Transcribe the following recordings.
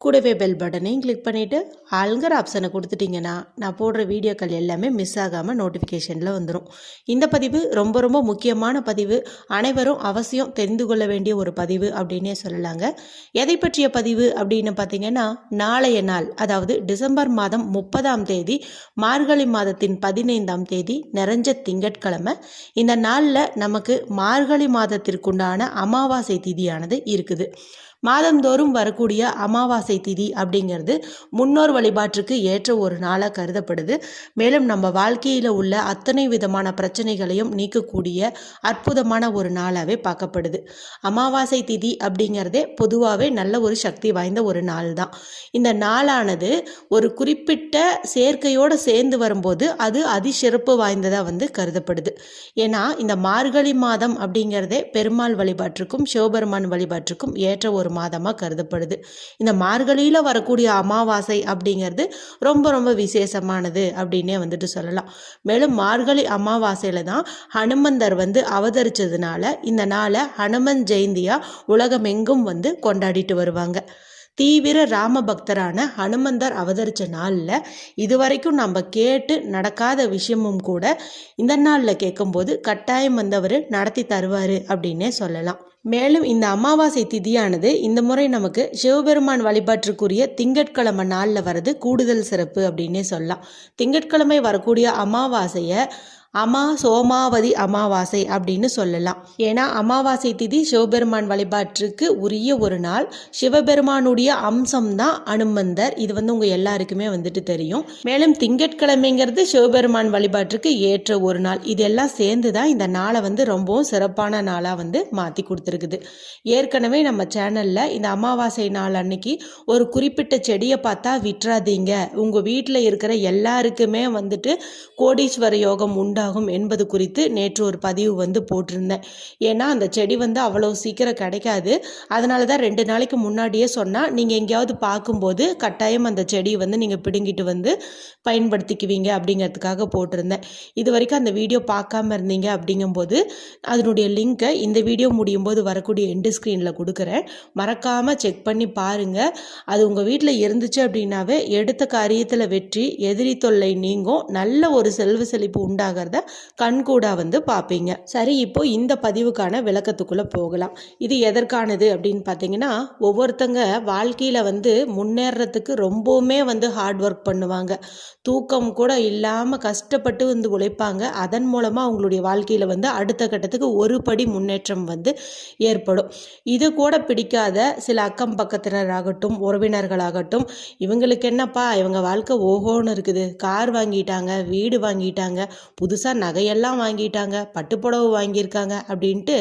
கூடவே பெல் பட்டனையும் கிளிக் பண்ணிவிட்டு ஆளுங்கிற ஆப்ஷனை கொடுத்துட்டிங்கன்னா நான் போடுற வீடியோக்கள் எல்லாமே மிஸ் ஆகாமல் நோட்டிஃபிகேஷனில் வந்துடும் இந்த பதிவு ரொம்ப ரொம்ப முக்கியமான பதிவு. அனைவரும் அவசியம் தெரிந்து கொள்ள வேண்டிய ஒரு பதிவு அப்படின்னே சொல்லலாங்க. எதை பற்றிய பதிவு அப்படின்னு பார்த்தீங்கன்னா நாளைய நாள் அதாவது டிசம்பர் மாதம் முப்பதாம் தேதி மார்கழி மாதத்தின் பதினைந்தாம் தேதி நிறைஞ்ச திங்கட்கிழமை. இந்த நாளில் நமக்கு மார்கழி மாதத்திற்குண்டான அமாவாசை திதியானது இருக்குது. மாதந்தோறும் வரக்கூடிய அமாவாசை திதி அப்படிங்கிறது முன்னோர் வழிபாட்டுக்கு ஏற்ற ஒரு நாளாக கருதப்படுது. மேலும் நம்ம வாழ்க்கையில் உள்ள அத்தனை விதமான பிரச்சனைகளையும் நீக்கக்கூடிய அற்புதமான ஒரு நாளாகவே பார்க்கப்படுது. அமாவாசை திதி அப்படிங்கிறதே பொதுவாகவே நல்ல ஒரு சக்தி வாய்ந்த ஒரு நாள் தான். இந்த நாளானது ஒரு குறிப்பிட்ட சேர்க்கையோடு சேர்ந்து வரும்போது அது அதிசிறப்பு வாய்ந்ததாக வந்து கருதப்படுது. ஏன்னா இந்த மார்கழி மாதம் அப்படிங்கிறதே பெருமாள் வழிபாட்டிற்கும் சிவபெருமான் வழிபாட்டிற்கும் ஏற்ற ஒரு மாதமாக கருதப்படுது. இந்த மார்கழியில் வரக்கூடிய அமாவாசை அப்படிங்கிறது ரொம்ப ரொம்ப விசேஷமானது அப்படின்னே வந்துட்டு சொல்லலாம். மேலும் மார்கழி அமாவாசையில் தான் ஹனுமந்தர் வந்து அவதரிச்சதுனால இந்த நாளை ஹனுமன் ஜெயந்தியாக உலகமெங்கும் வந்து கொண்டாடிட்டு வருவாங்க. தீவிர ராம பக்தரான ஹனுமந்தர் அவதரித்த நாளில் இதுவரைக்கும் நம்ம கேட்டு நடக்காத விஷயமும் கூட இந்த நாளில் கேட்கும்போது கட்டாயம் வந்தவர் நடத்தி தருவார் அப்படின்னே சொல்லலாம். மேலும் இந்த அமாவாசை திதியானது இந்த முறை நமக்கு சிவபெருமான் வழிபாட்டுக்குரிய திங்கட்கிழமை நாளில் வர்றது கூடுதல் சிறப்பு அப்படின்னே சொல்லலாம். திங்கட்கிழமை வரக்கூடிய அமாவாசையை அமா சோமாவதி அமாவாசை அப்படின்னு சொல்லலாம். ஏன்னா அமாவாசை திதி சிவபெருமான் வழிபாட்டிற்கு உரிய ஒரு நாள். சிவபெருமானுடைய அம்சம் தான் அனுமந்தர். இது வந்து உங்கள் எல்லாருக்குமே வந்துட்டு தெரியும். மேலும் திங்கட்கிழமைங்கிறது சிவபெருமான் வழிபாட்டிற்கு ஏற்ற ஒரு நாள். இதெல்லாம் சேர்ந்து தான் இந்த நாளை வந்து ரொம்பவும் சிறப்பான நாளாக வந்து மாற்றி கொடுத்துருக்குது. ஏற்கனவே நம்ம சேனலில் இந்த அமாவாசை நாள் அன்னைக்கு ஒரு குறிப்பிட்ட செடியை பார்த்தா விட்டுறாதீங்க. உங்கள் வீட்டில் இருக்கிற எல்லாருக்குமே வந்துட்டு கோடீஸ்வர யோகம் உண்டா ஆகும் என்பது குறித்து நேற்று ஒரு பதிவு வந்து போட்டிருந்தேன். ஏன்னா அந்த செடி வந்து அவ்வளோ சீக்கிரம் கிடைக்காது. அதனால தான் ரெண்டு நாளைக்கு முன்னாடியே சொன்னால் நீங்கள் எங்கேயாவது பார்க்கும்போது கட்டாயம் அந்த செடியை வந்து நீங்கள் பிடுங்கிட்டு வந்து பயன்படுத்திக்குவீங்க அப்படிங்கிறதுக்காக போட்டிருந்தேன். இது வரைக்கும் அந்த வீடியோ பார்க்காம இருந்தீங்க அப்படிங்கும்போது அதனுடைய லிங்க்கை இந்த வீடியோ முடியும் போது வரக்கூடிய எண்டு ஸ்க்ரீனில் கொடுக்குறேன். மறக்காமல் செக் பண்ணி பாருங்கள் அது உங்கள் வீட்டில் இருந்துச்சு அப்படின்னாவே எடுத்த காரியத்தில் வெற்றி எதிரி தொல்லை நீங்கும். நல்ல ஒரு செல்வ செழிப்பு உண்டாகிறது கண்கூடா வந்து பார்ப்பீங்க சரி இப்போ இந்த பதிவுக்கான விளக்கத்துக்குள்ளே போகலாம். இது எதற்கானது அப்படின்னு பார்த்தீங்கன்னா ஒவ்வொருத்தங்க வாழ்க்கையில் வந்து முன்னேறத்துக்கு ரொம்பவுமே வந்து ஹார்ட் ஒர்க் பண்ணுவாங்க. தூக்கம் கூட இல்லாமல் கஷ்டப்பட்டு வந்து உழைப்பாங்க. அதன் மூலமாக அவங்களுடைய வாழ்க்கையில் வந்து அடுத்த கட்டத்துக்கு ஒரு படி முன்னேற்றம் வந்து ஏற்படும். இது கூட பிடிக்காத சில அக்கம் பக்கத்தினராகட்டும் உறவினர்களாகட்டும் இவங்களுக்கு என்னப்பா இவங்க வாழ்க்கை ஓஹோன்னு இருக்குது. கார் வாங்கிட்டாங்க வீடு வாங்கிட்டாங்க புதுசாக நகையெல்லாம் வாங்கிட்டாங்க பட்டுப்புடவை வாங்கியிருக்காங்க அப்படின்ட்டு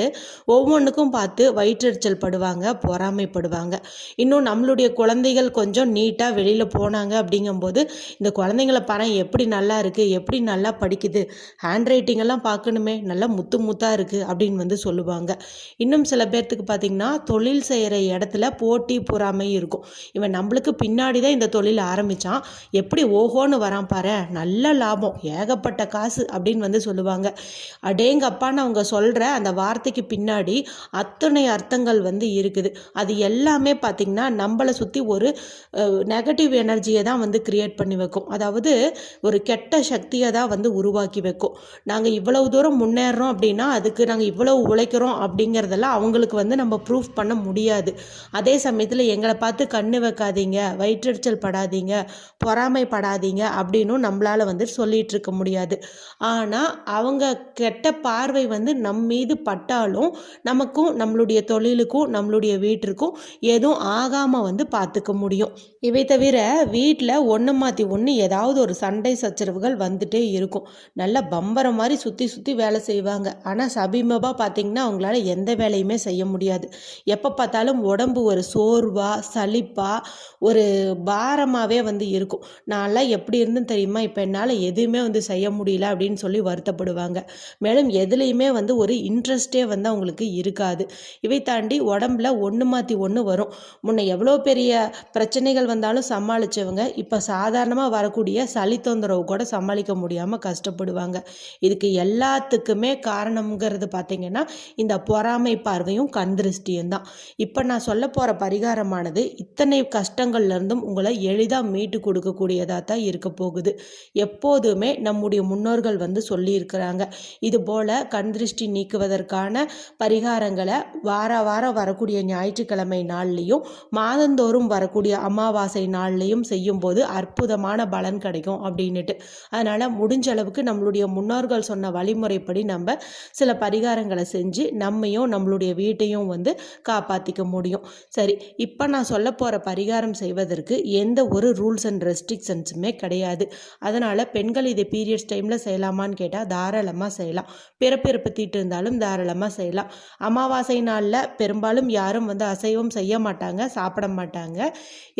ஒவ்வொன்றுக்கும் பார்த்து வயிற்றெரிச்சல் படுவாங்க பொறாமைப்படுவாங்க. இன்னும் நம்மளுடைய குழந்தைகள் கொஞ்சம் நீட்டாக வெளியில் போனாங்க அப்படிங்கும்போது இந்த குழந்தைங்கள பாரு எப்படி நல்லா இருக்குது எப்படி நல்லா படிக்குது ஹேண்ட் ரைட்டிங்கெல்லாம் பார்க்கணுமே நல்லா முத்து முத்தாக இருக்குது அப்படின்னு வந்து சொல்லுவாங்க. இன்னும் சில பேர்த்துக்கு பார்த்திங்கன்னா தொழில் செய்கிற இடத்துல போட்டி பொறாமை இருக்கும். இவன் நம்மளுக்கு பின்னாடி தான் இந்த தொழில் ஆரம்பித்தான் எப்படி ஓஹோன்னு வரான் பாரு நல்ல லாபம் ஏகப்பட்ட காசு அப்படி அப்படின்னு வந்து சொல்லுவாங்க. அடேங்கப்பான்னு அவங்க சொல்கிற அந்த வார்த்தைக்கு பின்னாடி அத்தனை அர்த்தங்கள் வந்து இருக்குது. அது எல்லாமே பார்த்திங்கன்னா நம்மளை சுற்றி ஒரு நெகட்டிவ் எனர்ஜியை தான் வந்து கிரியேட் பண்ணி வைக்கும். அதாவது ஒரு கெட்ட சக்தியை தான் வந்து உருவாக்கி வைக்கும். நாங்கள் இவ்வளவு தூரம் முன்னேறோம் அப்படின்னா அதுக்கு நாங்கள் இவ்வளவு உழைக்கிறோம் அப்படிங்கிறதெல்லாம் அவங்களுக்கு வந்து நம்ம ப்ரூஃப் பண்ண முடியாது. அதே சமயத்தில் எங்களை பார்த்து கண்ணு வைக்காதீங்க வயிற்றெரிச்சல் படாதீங்க பொறாமைப்படாதீங்க அப்படின்னும் நம்மளால் வந்து சொல்லிகிட்டு இருக்க முடியாது. ஆனால் அவங்க கெட்ட பார்வை வந்து நம் மீது பட்டாலும் நமக்கும் நம்மளுடைய தொழிலுக்கும் நம்மளுடைய வீட்டிற்கும் எதுவும் ஆகாமல் வந்து பார்த்துக்க முடியும். இவை தவிர வீட்டில் ஒன்று மாற்றி ஒன்று ஏதாவது ஒரு சண்டை சச்சரவுகள் வந்துட்டே இருக்கும். நல்லா பம்பரம் மாதிரி சுற்றி சுற்றி வேலை செய்வாங்க. ஆனால் சமீபமாக பார்த்திங்கன்னா அவங்களால எந்த வேலையுமே செய்ய முடியாது. எப்போ பார்த்தாலும் உடம்பு ஒரு சோர்வாக சலிப்பாக ஒரு பாரமாகவே வந்து இருக்கும். நான்லாம் எப்படி இருந்துன்னு தெரியுமா? இப்போ என்னால் எதுவுமே வந்து செய்ய முடியல அப்படின்னு சொல்லி சொல்லி வருத்தப்படுவாங்க. மேலும் எதுலேயுமே வந்து ஒரு இன்ட்ரெஸ்டே வந்து அவங்களுக்கு இருக்காது. இவை தாண்டி உடம்புல ஒன்று மாற்றி ஒன்று வரும். முன்ன எவ்வளோ பெரிய பிரச்சனைகள் வந்தாலும் சமாளித்தவங்க இப்போ சாதாரணமாக வரக்கூடிய சளி தொந்தரவு கூட சமாளிக்க முடியாமல் கஷ்டப்படுவாங்க. இதுக்கு எல்லாத்துக்குமே காரணம்ங்கிறது பார்த்திங்கன்னா இந்த பொறாமை பார்வையும் கண் திருஷ்டியும் தான். இப்போ நான் சொல்ல போகிற பரிகாரமானது இத்தனை கஷ்டங்கள்லேருந்தும் உங்களை எளிதாக மீட்டு கொடுக்கக்கூடியதாக தான் இருக்க போகுது. எப்போதுமே நம்முடைய முன்னோர்கள் வந்து சொல்லியிருக்கிறாங்க. இது போல் கண் திருஷ்டி நீக்குவதற்கான பரிகாரங்களை வார வாரம் வரக்கூடிய ஞாயிற்றுக்கிழமை நாள்லேயும் மாதந்தோறும் வரக்கூடிய அமாவாசை நாள்லேயும் செய்யும்போது அற்புதமான பலன் கிடைக்கும் அப்படின்னுட்டு. அதனால் முடிஞ்ச அளவுக்கு நம்மளுடைய முன்னோர்கள் சொன்ன வழிமுறைப்படி நம்ம சில பரிகாரங்களை செஞ்சு நம்மையும் நம்மளுடைய வீட்டையும் வந்து காப்பாற்றிக்க முடியும். சரி இப்போ நான் சொல்ல போகிற பரிகாரம் செய்வதற்கு எந்த ஒரு ரூல்ஸ் அண்ட் ரெஸ்ட்ரிக்ஷன்ஸுமே கிடையாது. அதனால் பெண்கள் இதை பீரியட்ஸ் டைமில் செய்யலாமா செய்யலாமான்னு கேட்டால் தாராளமாக செய்யலாம். பிறப்பிறப்பு தீட்டு இருந்தாலும் தாராளமாக செய்யலாம். அமாவாசை நாளில் பெரும்பாலும் யாரும் வந்து அசைவம் செய்ய மாட்டாங்க சாப்பிட மாட்டாங்க.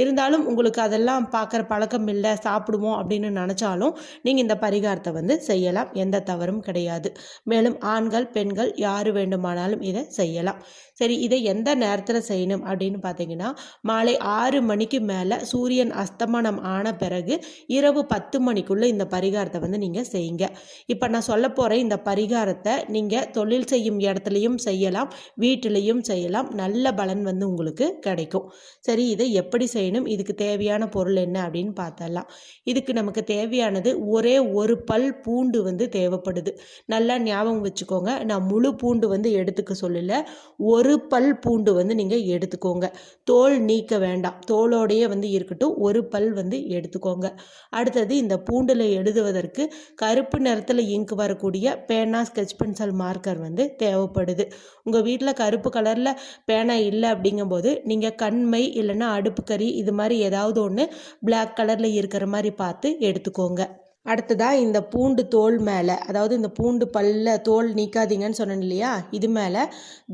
இருந்தாலும் உங்களுக்கு அதெல்லாம் பார்க்குற பழக்கம் இல்லை சாப்பிடுவோம் அப்படின்னு நினச்சாலும் நீங்கள் இந்த பரிகாரத்தை வந்து செய்யலாம். எந்த தவறும் கிடையாது. மேலும் ஆண்கள் பெண்கள் யார் வேண்டுமானாலும் இதை செய்யலாம். சரி இதை எந்த நேரத்தில் செய்யணும் அப்படின்னு பார்த்தீங்கன்னா மாலை ஆறு மணிக்கு மேலே சூரியன் அஸ்தமனம் ஆன பிறகு இரவு பத்து மணிக்குள்ளே இந்த பரிகாரத்தை வந்து நீங்கள் செய்யுங்க. இப்போ நான் சொல்ல போகிற இந்த பரிகாரத்தை நீங்கள் தொழில் செய்யும் இடத்துலையும் செய்யலாம் வீட்டிலையும் செய்யலாம். நல்ல பலன் வந்து உங்களுக்கு கிடைக்கும். சரி இதை எப்படி செய்யணும்? இதுக்கு தேவையான பொருள் என்ன அப்படின்னு பார்த்தலாம் இதுக்கு நமக்கு தேவையானது ஒரே ஒரு பல் பூண்டு வந்து தேவைப்படுது. நல்லா ஞாபகம் வச்சுக்கோங்க. நான் முழு பூண்டு வந்து எடுத்துக்க சொல்லலை. ஒரு பல் பூண்டு வந்து நீங்கள் எடுத்துக்கோங்க. தோல் நீக்க வேண்டாம். தோலோடையே வந்து இருக்கட்டும். ஒரு பல் வந்து எடுத்துக்கோங்க. அடுத்தது இந்த பூண்டில் எழுதுவதற்கு கருப்பு நிறத்தில் இங்கு வரக்கூடிய பேனா ஸ்கெச் பென்சில் மார்க்கர் வந்து தேவைப்படுது. உங்கள் வீட்டில் கருப்பு கலரில் பேனா இல்லை அப்படிங்கும்போது நீங்கள் கண்மை இல்லைன்னா அடுப்பு கறி இது மாதிரி ஏதாவது ஒன்று பிளாக் கலரில் இருக்கிற மாதிரி பார்த்து எடுத்துக்கோங்க. அடுத்ததாக இந்த பூண்டு தோல் மேலே அதாவது இந்த பூண்டு பல்ல தோல் நீக்காதீங்கன்னு சொன்னேன் இல்லையா? இது மேலே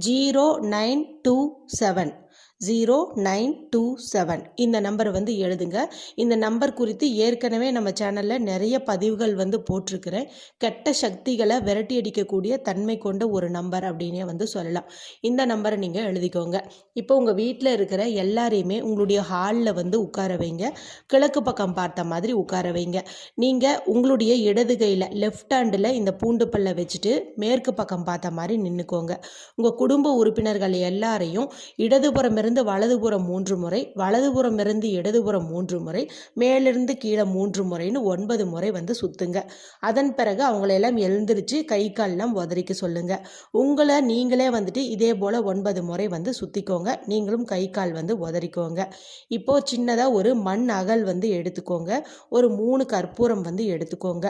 zero nine two seven zero nine two seven இந்த நம்பர் வந்து எழுதுங்க. இந்த நம்பர் குறித்து ஏற்கனவே நம்ம சேனலில் நிறைய பதிவுகள் வந்து போட்டிருக்கிறேன். கெட்ட சக்திகளை விரட்டி அடிக்கக்கூடிய தன்மை கொண்ட ஒரு நம்பர் அப்படின்னே வந்து சொல்லலாம். இந்த நம்பரை நீங்கள் எழுதிக்கோங்க. இப்போ உங்கள் வீட்டில் இருக்கிற எல்லாரையுமே உங்களுடைய ஹாலில் வந்து உட்கார வைங்க. கிழக்கு பக்கம் பார்த்த மாதிரி உட்கார வைங்க. நீங்கள் உங்களுடைய இடது கையில் லெஃப்ட் ஹேண்டில் இந்த பூண்டு பல்லை வச்சுட்டு மேற்கு பக்கம் பார்த்த மாதிரி நின்றுக்கோங்க உங்கள் குடும்ப உறுப்பினர்கள் எல்லாரையும் இடதுபுறம் இருந்து வலதுபுறம் மூன்று முறை வலதுபுறம் இருந்து இடதுபுறம் மூன்று முறை மேலிருந்து கீழே மூன்று முறைன்னு ஒன்பது முறை வந்து சுற்றுங்க அதன் பிறகு அவங்களையெல்லாம் எழுந்திரிச்சு கை கால்லாம் உதறிக்க சொல்லுங்க. உங்களை நீங்களே வந்துட்டு இதே போல் ஒன்பது முறை வந்து சுற்றிக்கோங்க நீங்களும் கை கால் வந்து உதறிக்கோங்க. இப்போது சின்னதாக ஒரு மண் அகல் வந்து எடுத்துக்கோங்க. ஒரு மூணு கற்பூரம் வந்து எடுத்துக்கோங்க.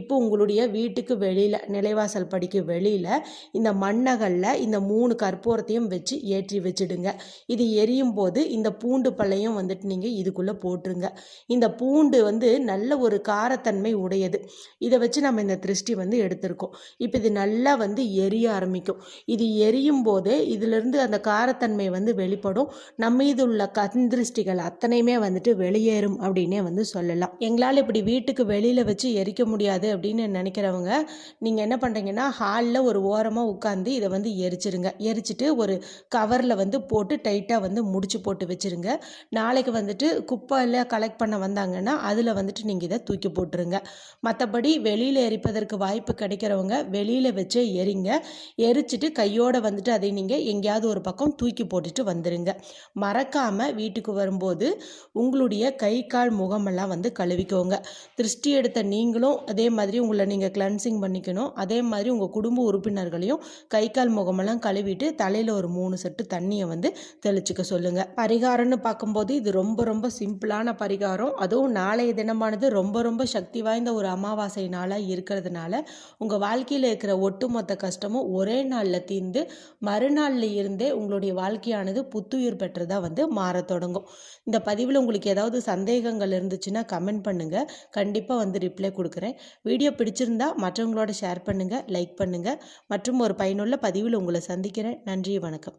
இப்போ உங்களுடைய வீட்டுக்கு வெளியில் நிலைவாசல் படிக்கு வெளியில் இந்த மண்ணகல்ல இந்த மூணு கற்பூரத்தையும் வச்சு ஏற்றி வச்சுடுங்க. இது எரியும் போது இந்த பூண்டு பழையும் வந்துட்டு நீங்கள் இதுக்குள்ளே போட்டுருங்க. இந்த பூண்டு வந்து நல்ல ஒரு காரத்தன்மை உடையது. இதை வச்சு நம்ம இந்த திருஷ்டி வந்து எடுத்திருக்கோம். இப்போ இது நல்லா வந்து எரிய ஆரம்பிக்கும். இது எரியும் போதே இதிலிருந்து அந்த காரத்தன்மை வந்து வெளிப்படும். நம்ம மீது உள்ள கந்திருஷ்டிகள் அத்தனையுமே வந்துட்டு வெளியேறும் அப்படின்னே வந்து சொல்லலாம். எங்களால் இப்படி வீட்டுக்கு வெளியில் வச்சு எரிக்க முடியாது அப்படின்னு நினைக்கிறவங்க நீங்கள் என்ன பண்ணுறீங்கன்னா ஹாலில் ஒரு ஓரமாக உட்காந்து இதை வந்து எரிச்சிருங்க. எரிச்சிட்டு ஒரு கவரில் வந்து போட்டு டைட் நீட்டாக வந்து முடிச்சு போட்டு வச்சுருங்க. நாளைக்கு வந்துட்டு குப்பையில் கலெக்ட் பண்ண வந்தாங்கன்னா அதில் வந்துட்டு நீங்கள் இதை தூக்கி போட்டுருங்க. மற்றபடி வெளியில் எரிப்பதற்கு வாய்ப்பு கிடைக்கிறவங்க வெளியில் வச்சே எரிங்க. எரிச்சிட்டு கையோடு வந்துட்டு அதை நீங்கள் எங்கேயாவது ஒரு பக்கம் தூக்கி போட்டுட்டு வந்துடுங்க மறக்காமல் வீட்டுக்கு வரும்போது உங்களுடைய கை கால் முகமெல்லாம் வந்து கழுவிக்கோங்க. திருஷ்டி எடுத்த நீங்களும் அதே மாதிரி உங்களை நீங்கள் கிளன்சிங் பண்ணிக்கணும். அதே மாதிரி உங்கள் குடும்ப உறுப்பினர்களையும் கை கால் முகமெல்லாம் கழுவிட்டு தலையில் ஒரு மூணு செட்டு தண்ணியை வந்து தெளி வச்சுக்க சொல்லுங்கள் பரிகாரம்னு பார்க்கும்போது இது ரொம்ப ரொம்ப சிம்பிளான பரிகாரம். அதுவும் நாளைய தினமானது ரொம்ப ரொம்ப சக்தி வாய்ந்த ஒரு அமாவாசை நாளாக இருக்கிறதுனால உங்கள் வாழ்க்கையில் இருக்கிற ஒட்டுமொத்த கஷ்டமும் ஒரே நாளில் தீர்ந்து மறுநாளில் இருந்தே உங்களுடைய வாழ்க்கையானது புத்துயிர் பெற்றதாக வந்து மாற தொடங்கும். இந்த பதிவில் உங்களுக்கு ஏதாவது சந்தேகங்கள் இருந்துச்சுன்னா கமெண்ட் பண்ணுங்கள் கண்டிப்பாக வந்து ரிப்ளை கொடுக்குறேன். வீடியோ பிடிச்சிருந்தா மற்றவங்களோட ஷேர் பண்ணுங்கள் லைக் பண்ணுங்கள் மற்றும் ஒரு பயனுள்ள பதிவில் உங்களை சந்திக்கிறேன். நன்றி வணக்கம்.